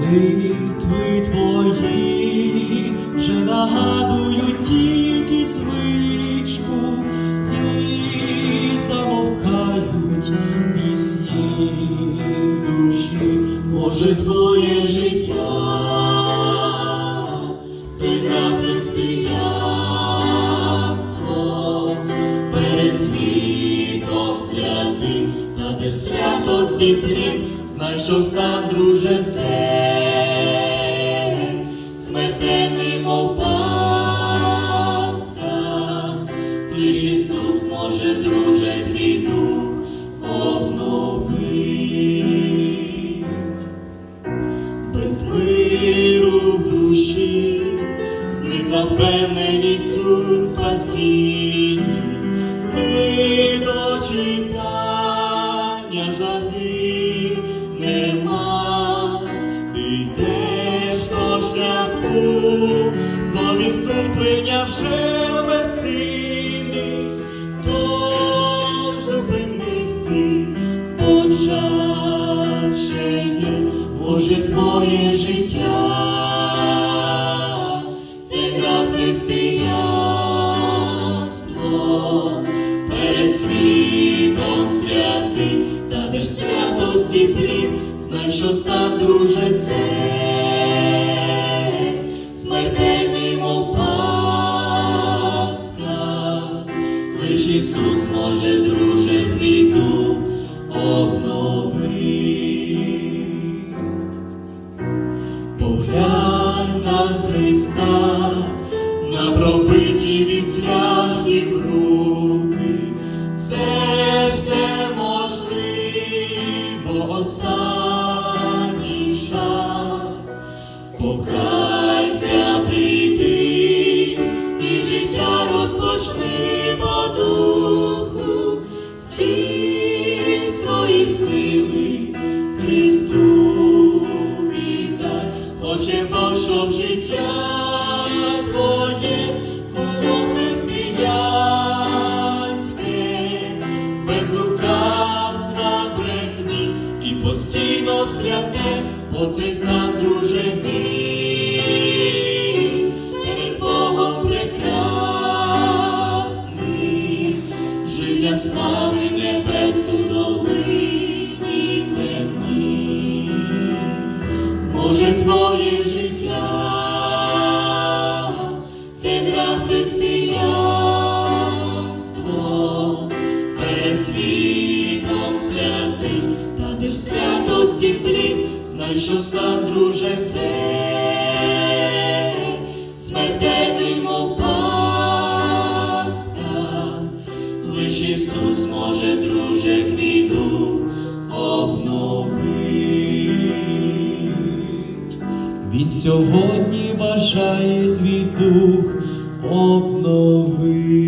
Молитви твої вже нагадують тільки звичку і замовкають пісні душі, може, твоє життя, це гра християнство, святий, та де свято всі знай, що стан, друже, це смертельний мов пастка, лиш Ісус може, друже, твій дух обновить. Без миру в душі, зникла впевненість у спасінні, і до чекання жаги може твоє життя, це гра перед світом святий, та де ж святості плід, знай, що стан, друже, це на Христа, на пробиті від цвяхів руки, все все можливо, останній шанс, покайся, прийди, і життя розпочни по духу, всі свої сили Христу Бог, щоб життя твоє було християнське, без лукавства, брехні і постійно святе, бо стан, друже що стан, друже, це смертельний мов пастка, лиш Ісус може, друже, твій дух обновить. Він сьогодні бажає твій дух обновити.